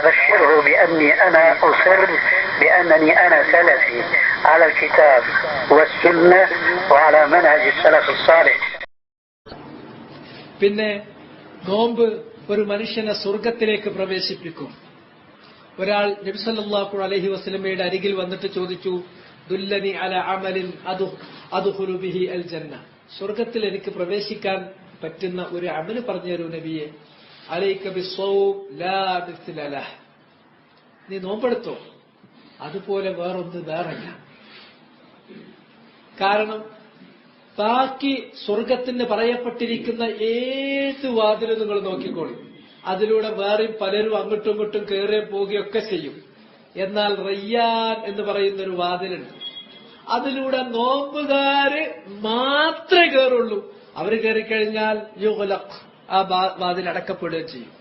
فبشره بأني أنا أصر بأنني أنا سلفي على الكتاب والسنة وعلى منهج السلف الصالح പിന്നെ നോമ്പ് ഒരു മനുഷ്യനെ സ്വർഗത്തിലേക്ക് പ്രവേശിപ്പിക്കും ഒരാൾ നബിസല്ലാഹു അലഹി വസ്ലമയുടെ അരികിൽ വന്നിട്ട് ചോദിച്ചു ദുല്ലനി അല അമലിൻ അതു അതുഹുലുബിഹി അൽ ജന്ന സ്വർഗത്തിൽ എനിക്ക് പ്രവേശിക്കാൻ പറ്റുന്ന ഒരു അമല് പറഞ്ഞു തരൂ നബിയെ അലൈക ബിസ്സൗം ലാ മിസ്ല നീ നോമ്പെടുത്തോ. അതുപോലെ വേറൊന്ന് വേറല്ല. കാരണം ബാക്കി സ്വർഗത്തിന് പറയപ്പെട്ടിരിക്കുന്ന ഏത് വാതിലും നിങ്ങൾ നോക്കിക്കോളി. അതിലൂടെ വേറെയും പലരും അങ്ങോട്ടും ഇങ്ങോട്ടും കയറുകയും പോവുകയൊക്കെ ചെയ്യും. എന്നാൽ റയ്യാൻ എന്ന് പറയുന്ന ഒരു വാതിലുണ്ട്. അതിലൂടെ നോമ്പുകാര് മാത്രമേ കയറുള്ളൂ. അവർ കയറിക്കഴിഞ്ഞാൽ യുഗലഖ്. ആ വാതിൽ അടക്കപ്പെടുകയും ചെയ്യും.